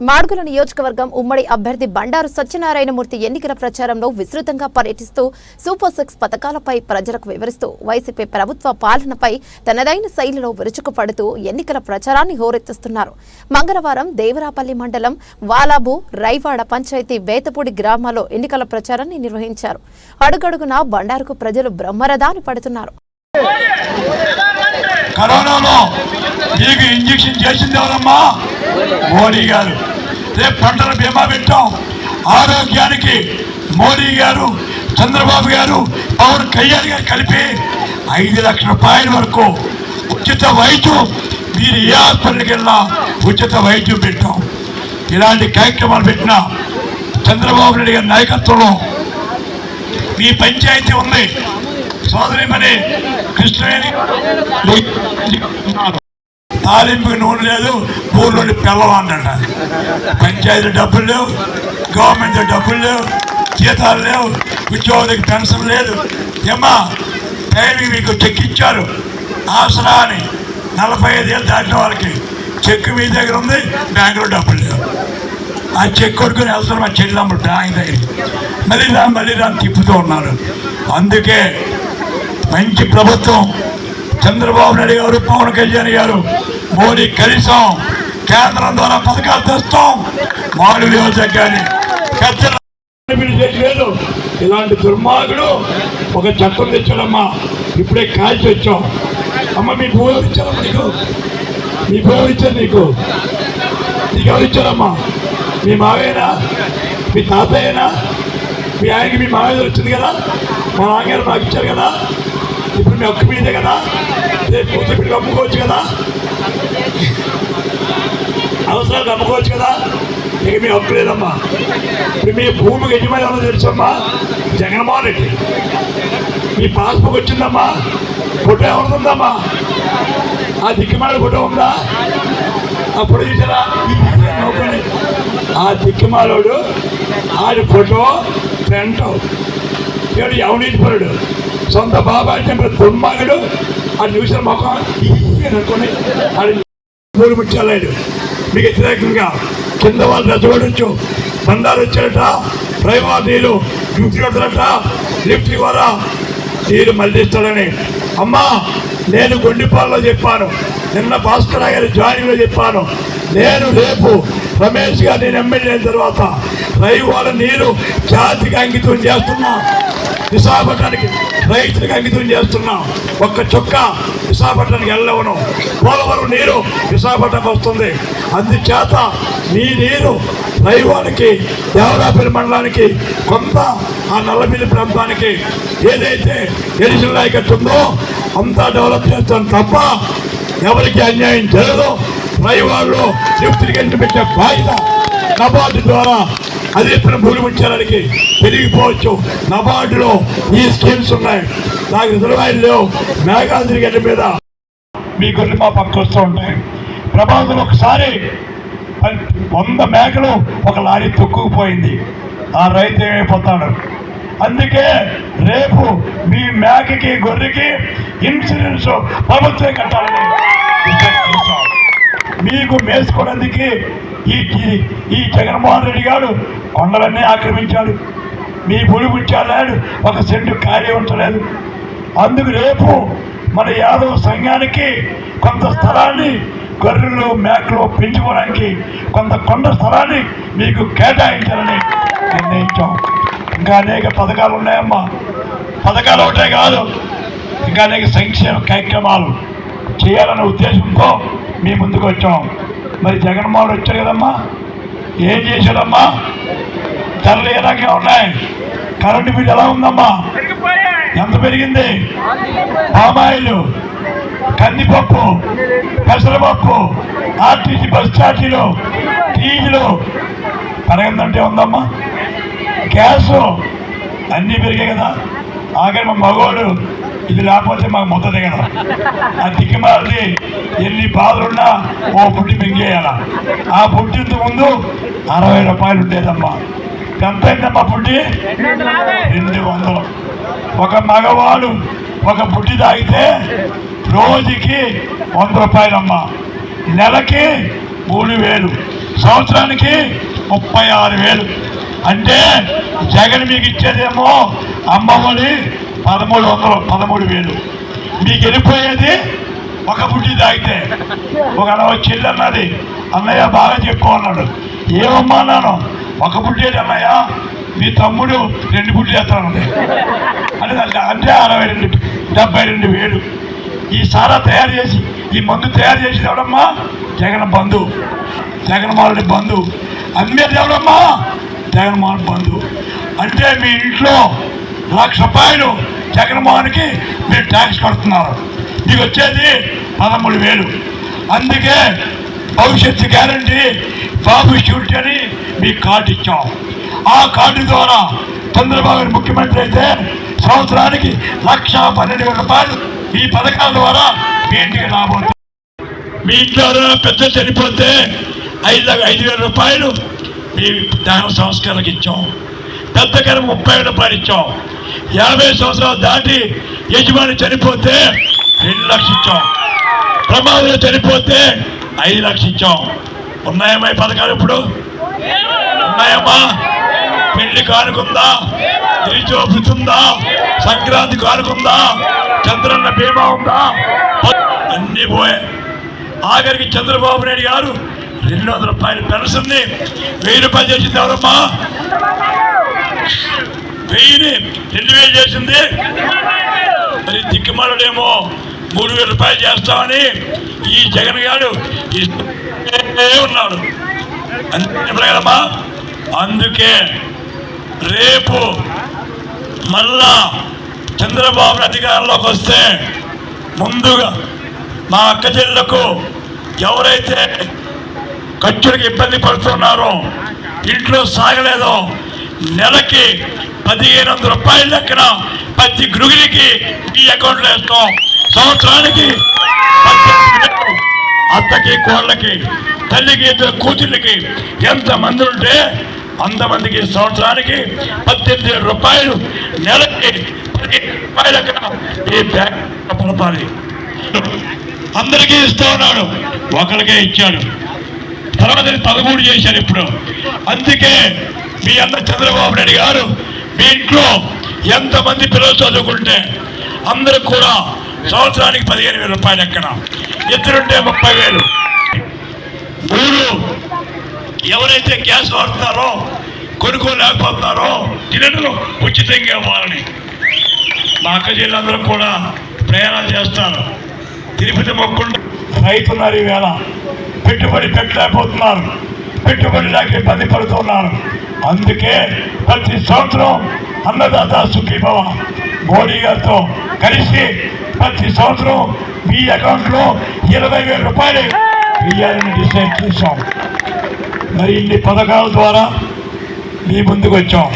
మాడుగుల నియోజకవర్గం ఉమ్మడి అభ్యర్థి బండారు సత్యనారాయణమూర్తి ఎన్నికల ప్రచారంలో విస్తృతంగా పర్యటిస్తూ సూపర్ సిక్స్ పథకాలపై ప్రజలకు వివరిస్తూ వైసీపీ ప్రభుత్వ పాలనపై తనదైన శైలిలో విరుచుకుపడుతూ ఎన్నికల ప్రచారాన్ని హోరెత్తిస్తున్నారు. మంగళవారం దేవరాపల్లి మండలం వాలాబు రైవాడ పంచాయతీ బేతపూడి గ్రామాల్లో ఎన్నికల ప్రచారాన్ని నిర్వహించారు. అడుగడుగునా బండారుకు ప్రజలు బ్రహ్మరథాన్ని పడుతున్నారు. కరోనాలో మీకు ఇంజక్షన్ చేసింది ఎవరమ్మా? మోడీ గారు రేపు పంటల బీమా పెట్టాం. ఆరోగ్యానికి మోడీ గారు చంద్రబాబు గారు పవన్ కళ్యాణ్ గారు కలిపి ఐదు లక్షల రూపాయల వరకు ఉచిత వైద్యం మీరు ఏ హాస్పిటల్కి వెళ్ళినా ఉచిత వైద్యం పెట్టాం. ఇలాంటి కార్యక్రమాలు పెట్టిన చంద్రబాబు నాయుడు గారి నాయకత్వంలో మీ పంచాయతీ ఉంది. సోదరిమణి కృష్ణవేణి తాలింపుకి నూనె లేదు ఊళ్ళోని పిల్లవాడట పంచాయతీ డబ్బులు లేవు గవర్నమెంట్ డబ్బులు లేవు జీతాలు లేవు ఉద్యోగులకు పెన్షన్ లేదు. ఏమా టైంకి మీకు చెక్ ఇచ్చారు ఆసరా అని నలభై ఐదేళ్ళు దాటిన వాళ్ళకి చెక్ మీ దగ్గర ఉంది బ్యాంకులో డబ్బులు లేవు. ఆ చెక్ కొడుకుని వెళ్తారు మా చెల్లమ్మ బ్యాంక్ దగ్గరికి. మళ్ళీ రా మళ్ళీ రా తిప్పుతూ ఉన్నారు. అందుకే మంచి ప్రభుత్వం చంద్రబాబు నాయుడు గారు పవన్ కళ్యాణ్ గారు మోడీ కనీసం కేంద్రం ద్వారా పథకాలు తెస్తాం. మాడు నియోజకాన్ని లేదు. ఇలాంటి దుర్మార్గుడు ఒక చట్టం తెచ్చాడమ్మా. ఇప్పుడే కాల్చి వచ్చాం. అమ్మ మీ భూమి ఇచ్చారమ్మా నీకు? మీ భూమి ఇచ్చారు నీకు? నీకు ఎవరు ఇచ్చారమ్మా. మీ మావేనా మీ తాతయ్యనా? మీ ఆయనకి మీ మావేది వచ్చింది కదా? మా నాన్నగారు మాకు ఇచ్చారు కదా? ఇప్పుడు మీ ఒక్క మీదే కదా? రేపు పూర్తి ఇప్పుడు అమ్ముకోవచ్చు కదా? అవసరాలు అమ్ముకోవచ్చు కదా? ఇక మీ హక్కు లేదమ్మా. ఇప్పుడు మీ భూమికి యజమాని ఎవరో తెలుసమ్మా? జగన్మోహన్ రెడ్డి. మీ పాస్బుక్ వచ్చిందమ్మా. ఫోటో ఎవరుందమ్మా ఆ దిక్కుమాల ఫోటో ఉందా? అప్పుడు చూసారా? ఆ దిక్కుమాలోడు ఆడి ఫోటో ఫ్రంట్ ఏడు ఇచ్చిపోయాడు సొంత బాబా అంటే దుర్మార్గుడు? ఆ న్యూస్ మొఖం అనుకుని అనుకొని ఆడి మీకు వ్యతిరేకంగా కింద వాళ్ళు రెచ్చగొడచ్చు బంధాలు వచ్చారట ప్రైవాదీలు డ్యూటీ కొడతారట లిఫ్ట్ ద్వారా నీరు మళ్ళిస్తాడని అమ్మా నేను గుండిపాల్లో చెప్పాను. నిన్న భాస్కర్ గారి జాయినింగ్లో చెప్పాను. నేను రేపు రమేష్ గారిని నేను ఎమ్మెల్యే అయిన తర్వాత రైవాళ్ళ నీరు జాతికి అంకితం చేస్తున్నా. విశాఖపట్నానికి రైతులకు అంకితం చేస్తున్నాం. ఒక్క చుక్క విశాఖపట్నానికి వెళ్ళవను పోలవరం నీరు విశాఖపట్నం వస్తుంది. అందుచేత నీ నీరు రైవానికి దేవరాపల్లి మండలానికి కొంత ఆ నల్లబిల్లి ప్రాంతానికి ఏదైతే ఎడిషన్ నాయకత్వం అంతా డెవలప్ చేస్తాను తప్ప ఎవరికి అన్యాయం జరగదు. రైవాళ్ళు లిఫ్ట్ పెట్టే బాధ్యత నబార్డు ద్వారా అది ఎప్పుడు భూమి ఉంచడానికి పెరిగిపోవచ్చు. నబార్డులో ఈ స్కీమ్స్ ఉన్నాయి. నాకు రిజర్వాయర్లో మేఘాద్రి గడ్డ మీద మీ గొర్రెలు మా పక్క వస్తూ ఉంటాయి. ప్రభావం ఒకసారి వంద మేకలు ఒక లారీ తొక్కుపోయింది ఆ రైతు ఏమైపోతాడు? అందుకే రేపు మీ మేకకి గొర్రెకి ఇన్సూరెన్స్ ప్రభుత్వం కట్టాలని. మీకు మేసుకోవడానికి ఈ ఈ- ఈ జగన్మోహన్ రెడ్డి గారు కొండలన్నీ ఆక్రమించాడు. మీ పులి ఒక సెంటు ఖాళీ ఉంచలేదు. అందుకు రేపు మన యాదవ్ సంఘానికి కొంత స్థలాన్ని గొర్రెలు మేకలు పెంచుకోవడానికి కొంత కొండ స్థలాన్ని మీకు కేటాయించాలని నిర్ణయించాం. ఇంకా అనేక పథకాలు ఉన్నాయమ్మా. పథకాలు ఒకటే కాదు ఇంకా అనేక సంక్షేమ కార్యక్రమాలు చేయాలనే ఉద్దేశంతో మీ ముందుకు వచ్చాం. మరి జగన్మోహన్ వచ్చారు కదమ్మా? ఏం చేశాడమ్మా? ధరలు ఏ రకంగా ఉన్నాయి? కరెంటు బిల్ ఎలా ఉందమ్మా? ఎంత పెరిగింది? పామాయిల్ కందిపప్పు పెసరపప్పు ఆర్టీసీ బస్ ఛార్జీలు టీజీలు పెరగందంటే ఉందమ్మా. గ్యాస్ అన్నీ పెరిగాయి కదా. ఆఖరి మా మగవాడు ఇది లేకపోతే మాకు ముద్ద దిగడం ఆ దిక్కుమాలి ఎన్ని బాధలున్నా ఓ పుట్టి మింగేయాల. ఆ పుట్టింత ముందు అరవై రూపాయలు ఉండేదమ్మా. ఎంతైందమ్మా బుడ్డి పుట్టి? రెండు వందలు. ఒక మగవాడు ఒక పుట్టి తాగితే రోజుకి వంద రూపాయలమ్మా. నెలకి మూడు వేలు. సంవత్సరానికి ముప్పై ఆరు వేలు. అంటే జగన్ మీకు ఇచ్చేదేమో అమ్మఒడి పదమూడు వందలు పదమూడు వేలు. మీకు వెళ్ళిపోయేది ఒక బుడ్డి తాగితే. ఒక అరవై చెల్లి అన్నది అన్నయ్య బాగా చెప్పుకున్నాడు ఏమమ్మా అన్నాను ఒక బుడ్డేది అన్నయ్య? మీ తమ్ముడు రెండు బుడ్డి చేస్తాను అంటే అంటే అరవై రెండు డెబ్బై రెండు వేలు. ఈ సారా తయారు చేసి ఈ మందు తయారు చేసి ఎవడమ్మా? జగన్ బంధు. జగన్మోహన్ బంధు. అమ్మేది ఎవడమ్మా? జగన్మోహన్ బంధు. అంటే మీ ఇంట్లో లక్ష రూపాయలు జగన్మోహన్కి మీరు ట్యాక్స్ కడుతున్నారు. మీకు వచ్చేది పదమూడు వేలు. అందుకే భవిష్యత్తు గ్యారంటీ బాబు షూరిటీ అని మీకు కార్డు ఇచ్చాం. ఆ కార్డు ద్వారా చంద్రబాబు ముఖ్యమంత్రి అయితే సంవత్సరానికి లక్ష పన్నెండు వేల రూపాయలు ఈ పథకాల ద్వారా మీ ఇంటికి రాబోతుంది మీ ఇంట్లో పెద్ద చనిపోతే ఐదు ఐదు వేల రూపాయలు మీ దాన సంస్కారాలకు ఇచ్చాం. పెద్ద గారు ముప్పై వేల రూపాయలు ఇచ్చాం. యాభై సంవత్సరాలు దాటి యజమాని చనిపోతే రెండు లక్షించాం ఇచ్చాం ప్రమాదంలో చనిపోతే ఐదు లక్షించాం ఇచ్చాం ఉన్నాయమ్మా ఈ పథకాలు ఇప్పుడు? ఉన్నాయమ్మా? పెళ్ళి కానుకుందా? తిరిచోపుతుందా సంక్రాంతి కానుకుందా? చంద్రన్న బీమా ఉందా? అన్ని పోయాయి. ఆఖరికి చంద్రబాబు నాయుడు గారు రెండు వందల రూపాయలు పెన్షన్ని వెయ్యి రూపాయలు చేసింది ఎవరమ్మా? వెయ్యిని రెండు వేలు చేసింది. మరి దిక్కుమాలడేమో మూడు వేల రూపాయలు చేస్తామని ఈ జగన్ గారు ఉన్నాడు. అంతేమ్మా అందుకే రేపు మళ్ళా చంద్రబాబు అధికారంలోకి వస్తే ముందుగా మా అక్క చెల్లెలకు ఎవరైతే ఖర్చులకు ఇబ్బంది పడుతున్నారో ఇంట్లో సాగలేదో నెలకి పదిహేను వందల రూపాయల లెక్కన ప్రతి గృహిణికి ఈ అకౌంట్లో వేస్తాం. సంవత్సరానికి అత్తకి కోళ్ళకి తల్లికి ఇద్దరు కూతుళ్ళకి ఎంత మంది ఉంటే అంతమందికి సంవత్సరానికి పద్దెనిమిది వేల రూపాయలు నెలకి రూపాయల ఈ బ్యాంక్ పడతాలి అందరికీ ఇస్తా ఉన్నాడు. ఒకరికే ఇచ్చాడు. తర్వాత పదమూడు చేశారు ఇప్పుడు. అందుకే మీ అన్న చంద్రబాబు నాయుడు గారు మీ ఇంట్లో ఎంతమంది పిల్లలు చదువుకుంటే అందరూ కూడా సంవత్సరానికి పదిహేను వేల రూపాయలు ఎక్కడ ఇద్దరుంటే ముప్పై వేలు. మూడు ఎవరైతే గ్యాస్ వాడుతున్నారో కొనుక్కోలేకపోతున్నారో సిలిండర్లు ఉచితంగా ఇవ్వాలని. మా అక్క జిల్లాందరూ కూడా ప్రయాణాలు చేస్తారు. తిరుపతి మొక్కుండా రైతున్నారు ఈవేళ పెట్టుబడి పెట్టలేకపోతున్నారు. పెట్టుబడి లేక ఇబ్బంది పడుతున్నారు. అందుకే ప్రతి సంవత్సరం అన్నదాత సుఖీభవ మోడీ గారితో కలిసి ప్రతి సంవత్సరం మీ అకౌంట్లో ఇరవై వేల రూపాయలు వెయ్యాలని డిసైడ్ చేశాం. మరి ఇన్ని పథకాల ద్వారా మీ ముందుకు వచ్చాం.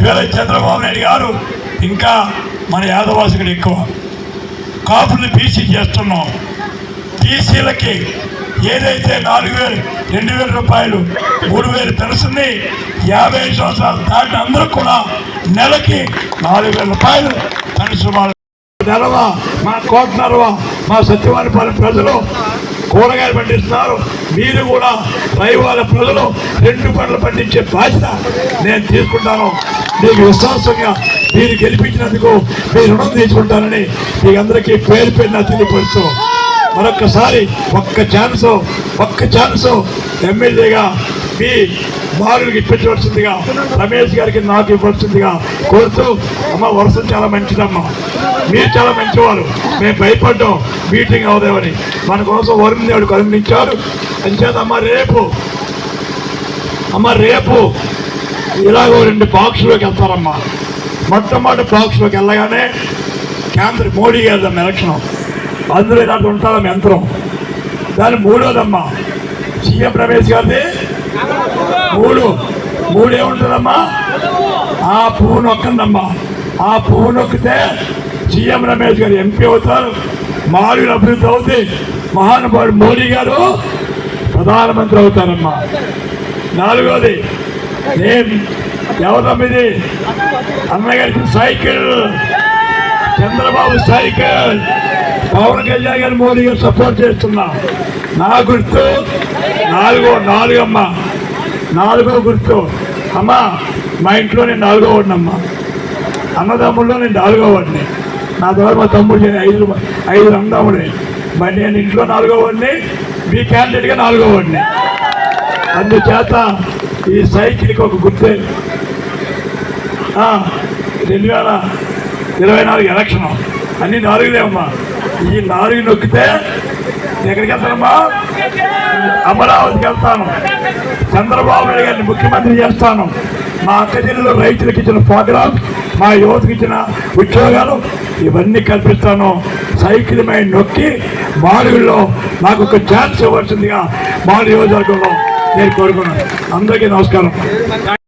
ఇవాళ చంద్రబాబు నాయుడు గారు ఇంకా మన యాదవాసుకుడు ఎక్కువ. కాపులు బీసీ చేస్తున్నాం. బీసీలకి ఏదైతే నాలుగు వేలు రెండు వేల రూపాయలు మూడు వేలు పెన్షన్ని యాభై ఐదు సంవత్సరాలు దాటి అందరూ కూడా నెలకి నాలుగు వేల రూపాయలు పెన్షన్ వాళ్ళు నెలవా మా కోటనరవా మా సత్యవారిపాలెం ప్రజలు కూరగాయలు పండిస్తున్నారు. మీరు కూడా రైవాల ప్రజలు రెండు పంటలు పండించే బాధ్యత నేను తీసుకుంటాను. మీకు విశ్వాసంగా మీరు గెలిపించినందుకు మీ రుణం తీసుకుంటానని మీ అందరికీ పేరు పేరున తెలియపడుతూ మరొక్కసారి ఒక్క ఛాన్స్ ఒక్క ఛాన్స్ ఎమ్మెల్యేగా మీ బాలుకి ఇప్పించవలసిందిగా రమేష్ గారికి నాకు ఇవ్వవలసిందిగా కోరుతూ అమ్మ వరుస చాలా మంచిదమ్మ. మీరు చాలా మంచివారు. మేము భయపడ్డాం. మీటింగ్ అవుదామని. మన కోసం వరుణ్ దేవుడు కరుణించారు అంచేత అమ్మ రేపు. అమ్మ రేపు ఇలాగో రెండు బాక్స్లోకి వెళ్తారమ్మా. మొట్టమొదటి బాక్స్లోకి వెళ్ళగానే కేంద్ర మోడీ గారి ఎలక్షన్. అందులో ఇలాంటి ఉంటాం యంత్రం. దాని మూడోదమ్మా. సీఎం రమేష్ గారిది. మూడు. మూడేముంటుందమ్మా ఆ పువ్వు నొక్కండమ్మా. ఆ పువ్వు నొక్కితే సీఎం రమేష్ గారు ఎంపీ అవుతారు. మారులు అభివృద్ధి అవుతుంది మహానుభావుడు మోడీ గారు ప్రధానమంత్రి అవుతారమ్మా. నాలుగోది నేను ఎవరమ్మ అన్నగారికి సైకిల్. చంద్రబాబు సైకిల్. పవన్ కళ్యాణ్ గారు మోడీ గారు సపోర్ట్ చేస్తున్నా. నా గుర్తు నాలుగో నాలుగమ్మ. నాలుగో గుర్తు. అమ్మా మా ఇంట్లో నేను నాలుగో వాడినమ్మా అన్నదమ్ముల్లో నేను నాలుగో వాడిని నా ద్వారా మా తమ్ముడు ఐదు ఐదు అన్నదమ్ముడే మరి నేను ఇంట్లో నాలుగో వాడిని మీ క్యాండిడేట్గా నాలుగో వాడిని అందుచేత ఈ సైకిల్కి ఒక గుర్తే. రెండు వేల ఇరవై నాలుగు ఎలక్షన్. అన్ని నాలుగులే అమ్మా. ఈ నాలుగు నొక్కితే ఎక్కడికి వెళ్తానమ్మా అమరావతికి వెళ్తాను చంద్రబాబు నాయుడు గారిని ముఖ్యమంత్రి చేస్తాను. మా అక్క జిల్లాలో రైతులకు ఇచ్చిన ప్రోగ్రామ్ మా యువతకి ఇచ్చిన ఉద్యోగాలు ఇవన్నీ కల్పిస్తాను. సైకిల్ మీద నొక్కి మాడుగుల్లో నాకు ఒక ఛాన్స్ ఇవ్వాల్సిందిగా మా నియోజకవర్గంలో నేను కోరుకున్నాను. అందరికీ నమస్కారం.